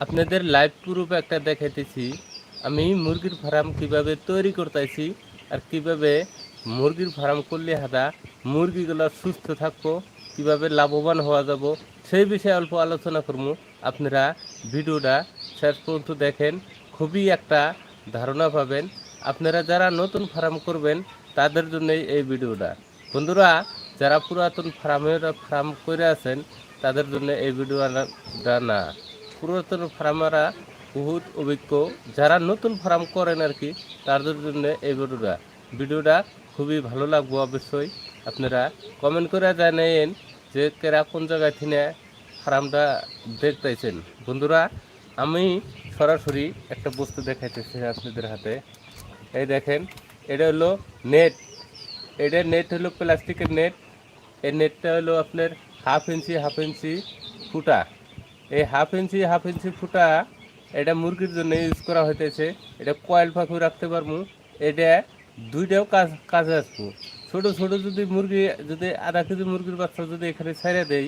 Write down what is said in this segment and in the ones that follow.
আপনাদের live proof একটা দেখাইতেছি। আমি মুরগির ফার্ম কীভাবে তৈরি করতেছি আর কীভাবে মুরগির ফার্ম করলে হাদা মুরগিগুলো সুস্থ থাকব, কীভাবে লাভবান হওয়া যাব, সেই বিষয়ে অল্প আলোচনা করব। আপনারা ভিডিওটা শেষ পর্যন্ত দেখেন, খুবই একটা ধারণা পাবেন। আপনারা যারা নতুন ফার্ম করবেন, তাদের জন্যই এই ভিডিওটা। বন্ধুরা, যারা পুরাতন ফার্মের ফার্ম করে আছেন, তাদের জন্য এই ভিডিওটা না। পুরাতন ফার্মাররা বহুত অভিজ্ঞ। যারা নতুন ফার্ম করেন আর কি, তাদের জন্য এই ভিডিওটা। ভিডিওটা খুবই ভালো লাগবো অবশ্যই। আপনারা কমেন্ট করে জানাইন যে কেরা কোন জায়গায় থেকে ফার্মটা দেখতেছেন। বন্ধুরা, আমি সরাসরি একটা বস্তু দেখাইতেছি আপনাদের হাতে। এই দেখেন, এটা হলো নেট এটা নেট হলো প্লাস্টিকের নেট এই নেটটা হলো আপনার হাফ ইঞ্চি হাফ ইঞ্চি ফুটা। এই হাফ ইঞ্চি হাফ ইঞ্চি ফুটা এটা মুরগির জন্য ইউজ করা হইতেছে। এটা কয়েল পাখি রাখতে পারব এটা দুইটাও কাজ কাজে আসব। ছোট ছোট যদি মুরগি, যদি আধা কেজি মুরগির বাচ্চা যদি এখানে ছেড়ে দেই,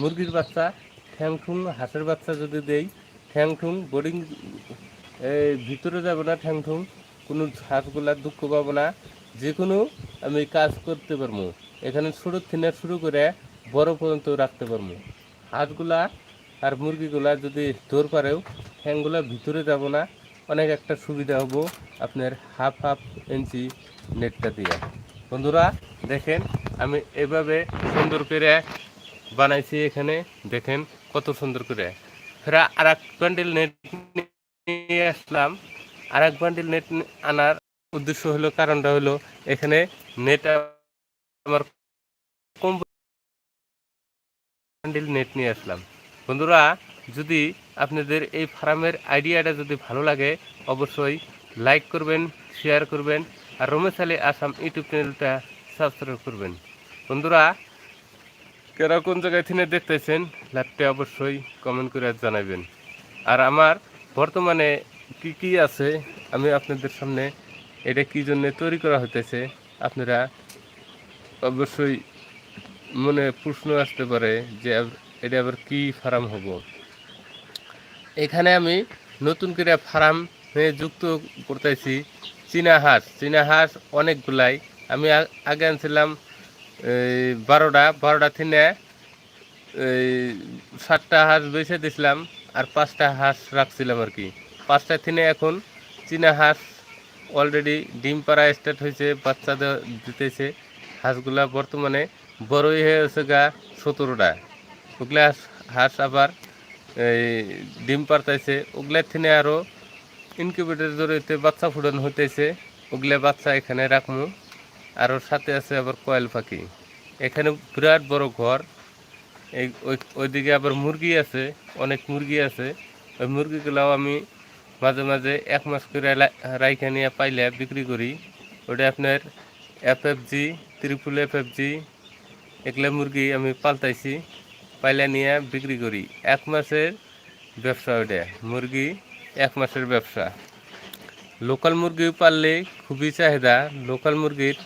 মুরগির বাচ্চা ঠ্যাং ঠুং হাঁসের বাচ্চা যদি দেই ঠ্যাং ঠুং বোর্ডিং ভিতরে যাব না ঠ্যাং ঠুং কোনো হাঁসগুলা দুঃখ পাবো না। যে কোনো আমি কাজ করতে পারব এখানে ছোটো থেকে শুরু করে বড় পর্যন্ত রাখতে পারব হাঁসগুলা আর মুরগিগুলা যদি দৌড় পারেও ঠ্যাংগুলা ভিতরে যাব না, অনেক একটা সুবিধা হব আপনার হাফ হাফ ইঞ্চি নেটটা দিয়ে। বন্ধুরা, দেখেন, আমি এভাবে সুন্দর করে বানাইছি এখানে। দেখেন, কত সুন্দর করে। ফেরা আর এক বান্ডিল নেট নিয়ে আসলাম। আর এক বান্ডিল নেট আনার উদ্দেশ্য হলো, কারণটা হলো, এখানে নেট আমার কম বান্ডিল নেট নিয়ে আসলাম। বন্ধুরা, যদি আপনাদের এই ফার্মের আইডিয়াটা যদি ভালো লাগে, অবশ্যই লাইক করবেন, শেয়ার করবেন, আর রমেশ আলী আসাম ইউটিউব চ্যানেলটা সাবস্ক্রাইব করবেন। বন্ধুরা, কেরা কোন জায়গায় থেকে দেখতেছেন, লাইভটা অবশ্যই কমেন্ট করে জানাবেন। আর আমার বর্তমানে কি কি আছে, আমি আপনাদের সামনে এটা কি জন্য তৈরি করা হতেছে আপনারা অবশ্যই মনে প্রশ্ন আসতে পারে যে এটা আবার কি ফার্ম হব? এখানে আমি নতুন করে ফার্ম যুক্ত করতেছি চীনা হাঁস। চীনা হাঁস অনেকগুলাই। আমি আগে আনছিলাম বারোটা। বারোটা থেকে সাতটা হাঁস বেছে দিছিলাম আর পাঁচটা হাঁস রাখছিলাম আর কি। পাঁচটা থেকে এখন চীনা হাঁস অলরেডি ডিম পাড়া স্টার্ট হয়েছে, বাচ্চা দিতেছে। হাঁসগুলা বর্তমানে বড়ই হয়ে গেছে গা সতেরোটা। ওগুলা হাঁস আবার, এই ডিম পারতাইছে। ওগুলার থেকে আরও ইনকিউবেটর জড়িয়ে বাচ্চা ফুটানো হইতেছে। ওগুলা বাচ্চা এখানে রাখমু। আরও সাথে আছে আবার কয়েল পাখি। এখানে বিরাট বড় ঘর। এই ওই- ওইদিকে আবার মুরগি আছে, অনেক মুরগি আছে। ওই মুরগিগুলাও আমি মাঝে মাঝে এক মাস করে রাইখা নিয়ে পাইলে বিক্রি করি। ওটা আপনার F F G triple F F G এগুলা মুরগি আমি পাল্টাইছি পাইলে নিয়ে বিক্রি করি। এক মাসের ব্যবসা ওটা মুরগি এক মাসের ব্যবসা। লোকাল মুরগি পারলে খুবই চাহিদা। লোকাল মুরগির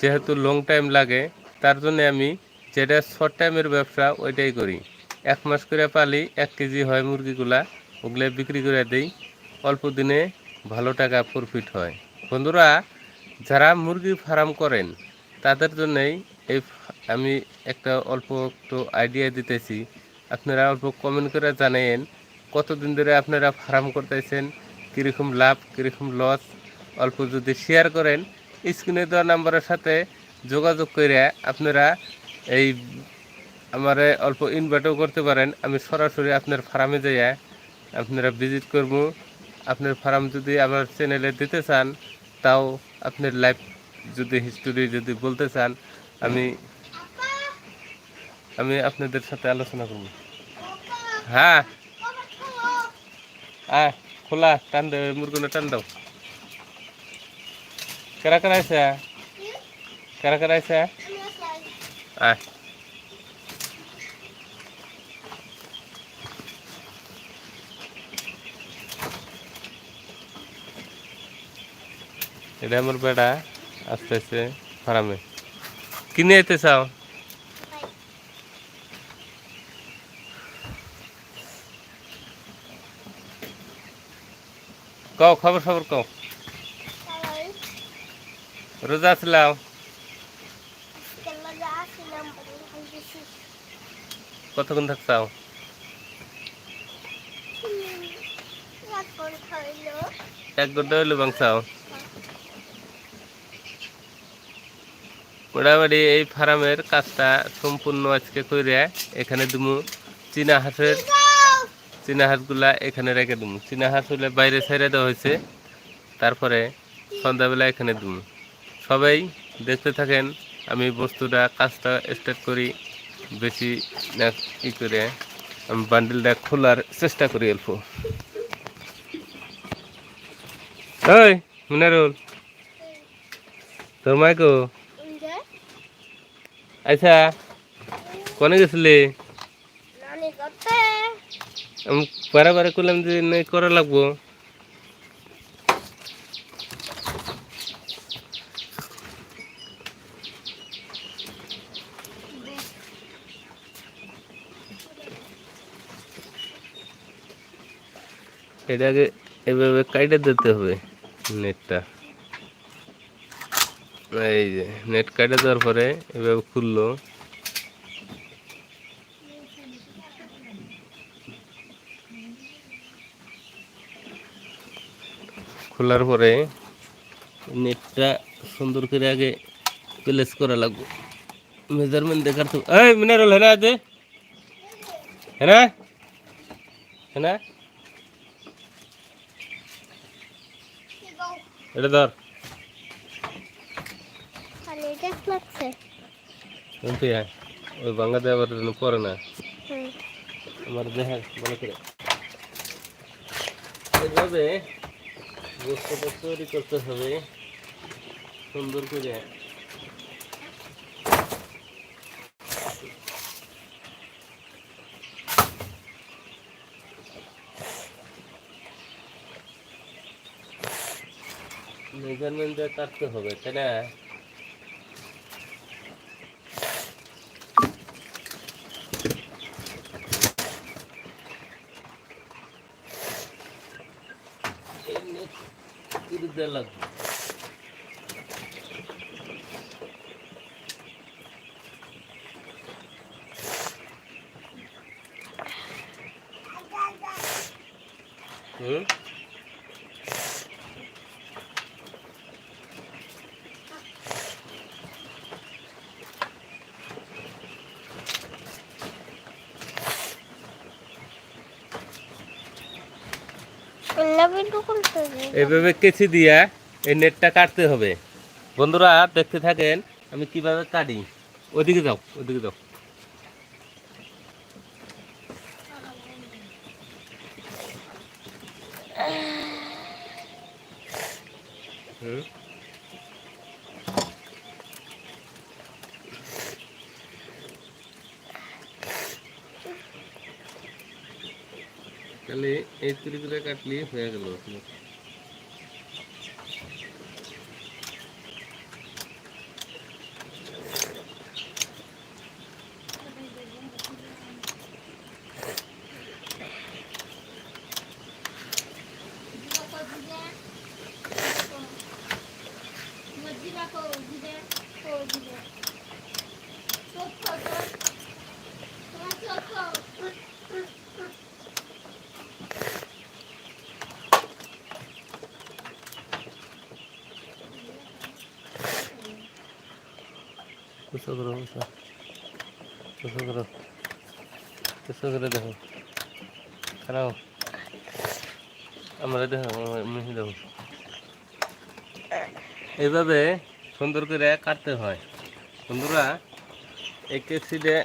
যেহেতু লং টাইম লাগে, তার জন্য আমি যেটা শর্ট টাইমের ব্যবসা ওইটাই করি। এক মাস করে পালি এক কেজি হয় মুরগিগুলা, ওগুলো বিক্রি করে দেই। অল্প দিনে ভালো টাকা প্রফিট হয়। বন্ধুরা, যারা মুরগি ফার্ম করেন, তাদের জন্যই এই আমি একটা অল্প একটু আইডিয়া দিতেছি, আপনারা অল্প কমেন্ট করে জানাইন কতদিন ধরে আপনারা ফার্ম করতেছেন, কীরকম লাভ, কীরকম লস অল্প যদি শেয়ার করেন স্ক্রিনে দেওয়া নাম্বারের সাথে যোগাযোগ করে আপনারা এই আমারে অল্প ইনভাইটও করতে পারেন, আমি সরাসরি আপনার ফার্মে যাইয়া আপনারা ভিজিট করব। আপনার ফার্ম যদি আমার চ্যানেলে দিতে চান, তাও আপনার লাইফ যদি হিস্টোরি যদি বলতে চান আমি আমি আপনাদের সাথে আলোচনা করব। হ্যাঁ। হ্যাঁ খোলা, টান দাও মুরগুলো টান দাও। কারা কারা আছে কারা কারা আছে আয়। এটা আমার বেড়া, আস্তে আস্তে ফার্মে। কিনে যেতে চাও? কও খবর খবর কও? রোজা আসলাম। কতক্ষণ থাকছাও এক গড্ডা হইল। বাংসাও মোটামুটি এই ফার্মের কাজটা সম্পূর্ণ আজকে করে এখানে দুমু। চীনা হাঁসের চীনা হাঁসগুলা এখানে রেখে দুমু। চীনা হাঁস হলে বাইরে ছেড়ে দেওয়া হয়েছে। তারপরে সন্ধ্যাবেলা এখানে দুমু। সবাই দেখতে থাকেন, আমি বস্তুটা, কাজটা স্টার্ট করি। বেশি না ই করে আমি বান্ডিলটা খোলার চেষ্টা করি অল্প। ওই মুনারুল। তোর মাইকো? যে আচ্ছা কোনে গেছিলি? আমি বারে বারে করলাম যে নাই করা লাগবো। এটা আগে এভাবে কাইটে দিতে হবে নেটটা। এই যে নেট কাটে দেওয়ার পরে এভাবে খুললো। খোলার পরে নেটটা সুন্দর করে আগে প্লেস করা লাগবে। মেজারমেন্ট দেখার তো এই মিনারল হেনা দে হেনা? হেনা? এটা ধর। শুনতে আয় ওই বাংলা দিয়ে আবার পরে না আমার দেখা ভালো করে। এইভাবে তৈরি করতে হবে সুন্দর করে। মেজারমেন্ট কাটতে হবে তাই না? দেওয়া লাগবে। হুম? কেছি কেচি দিয়া এই নেটটা কাটতে হবে। বন্ধুরা, দেখতে থাকেন, আমি কীভাবে কাটি। ওদিকে যাও ওদিকে যাও। হুম। তাহলে এই তুলি করে কাটলে হয়ে গেল কুসো করো কুসো কুসো দেখো। খারাপ আমরা দেখো মিহি দেখো এইভাবে সুন্দর করে কাটতে হয়। বন্ধুরা, এক সিডে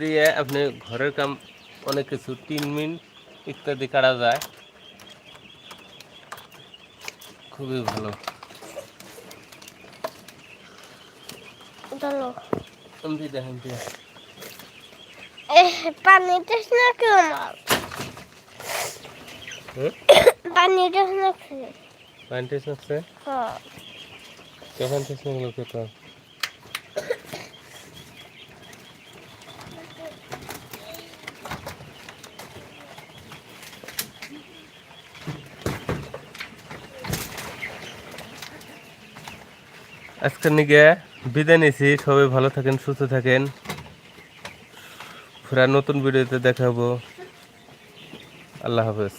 দিয়ে আপনি ঘরের কাম অনেক কিছু তিন মিনিট ইত্যাদি কাটা যায়। খুবই ভালো। চলো। তুমি দেখেন পানিতে না কেউ মাল পানিতে না খেয়ে পানিতে নাকছে হ্যাঁ। কখন থেকে লোক তো আজকে নিগে বিদায় নিয়েছি সবাই ভালো থাকেন সুস্থ থাকেন। ফেরা নতুন ভিডিওতে দেখাবো আল্লাহ হাফেজ।